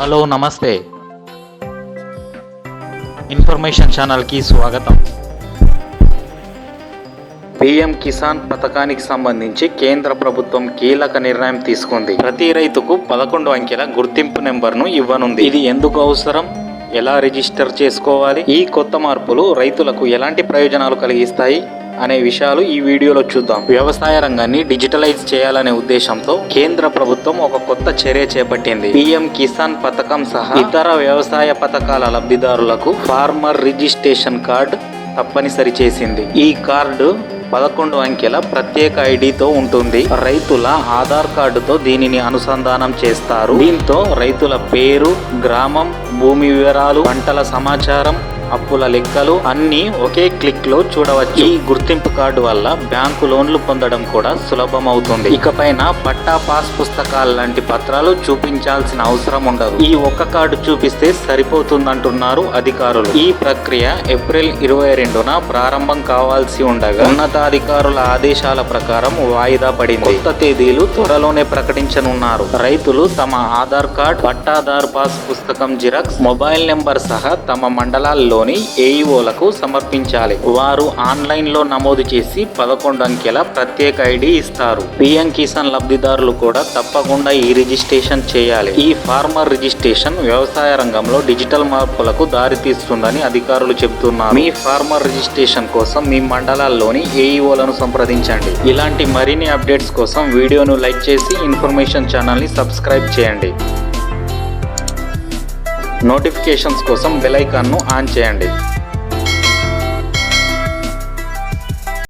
Hello నమస్తే. Information ఛానల్కి స్వాగతం. పిఎం కిసాన్ పథకానికి సంబంధించి కేంద్ర ప్రభుత్వం కీలక నిర్ణయం తీసుకుంది. ప్రతి రైతుకు పదకొండు అంకెల గుర్తింపు నెంబర్ను ఇవ్వనుంది. ఇది ఎందుకు అవసరం? ఎలా రిజిస్టర్ చేసుకోవాలి? ఈ కొత్త మార్పులు రైతులకు ఎలాంటి ప్రయోజనాలు కలిగిస్తాయి? అనే విషయాలు ఈ వీడియోలో చూద్దాం. వ్యవసాయ రంగాన్ని డిజిటలైజ్ చేయాలనే ఉద్దేశంతో కేంద్ర ప్రభుత్వం ఒక కొత్త చర్య చేపట్టింది. పిఎం కిసాన్ పథకం సహా ఇతర వ్యవసాయ పథకాల లబ్ధిదారులకు ఫార్మర్ రిజిస్ట్రేషన్ కార్డు తప్పనిసరి చేసింది. ఈ కార్డు పదకొండు అంకెల ప్రత్యేక ఐడితో ఉంటుంది. రైతుల ఆధార్ కార్డుతో దీనిని అనుసంధానం చేస్తారు. దీంతో రైతుల పేరు గ్రామం భూమి వివరాలు పంటల సమాచారం అప్పుల లెక్కలు అన్నీ ఒకే క్లిక్లో చూడవచ్చు. ఈ గుర్తింపు కార్డు వల్ల బ్యాంకు లోన్లు పొందడం కూడా సులభం అవుతుంది ఇకపైన పట్టా పాస్ పుస్తకాలు లాంటి పత్రాలు చూపించాల్సిన అవసరం ఉండదు. ఈ ఒక్క కార్డు చూపిస్తే సరిపోతుందంటున్నారు అధికారులు. ఈ ప్రక్రియ ఏప్రిల్ ఇరవై రెండున ప్రారంభం కావాల్సి ఉండగా ఉన్నతాధికారుల ఆదేశాల ప్రకారం వాయిదా పడింది. కొత్త తేదీలు త్వరలోనే ప్రకటించనున్నారు. రైతులు తమ ఆధార్ కార్డ్ పట్టాదార్ పాస్ పుస్తకం జిరాక్స్ మొబైల్ నెంబర్ సహా తమ మండలాల్లో మండలాల్లోని ఏఈఓలకు సమర్పించాలి. వారు ఆన్లైన్లో నమోదు చేసి పదకొండు అంకెల ప్రత్యేక ఐడి ఇస్తారు. పిఎం కిసాన్ లబ్ధిదారులు కూడా తప్పకుండా ఈ రిజిస్ట్రేషన్ చేయాలి. ఈ ఫార్మర్ రిజిస్ట్రేషన్ వ్యవసాయ రంగంలో డిజిటల్ మార్పులకు దారితీస్తుందని అధికారులు చెబుతున్నారు. మీ ఫార్మర్ రిజిస్ట్రేషన్ కోసం మీ మండలాల్లోని ఏఈఓలను సంప్రదించండి. ఇలాంటి మరిన్ని అప్డేట్స్ కోసం వీడియోను లైక్ చేసి ఇన్ఫర్మేషన్ ఛానల్ని సబ్స్క్రైబ్ చేయండి. నోటిఫికేషన్స్ కోసం బెల్ ఐకాన్ను ఆన్ చేయండి.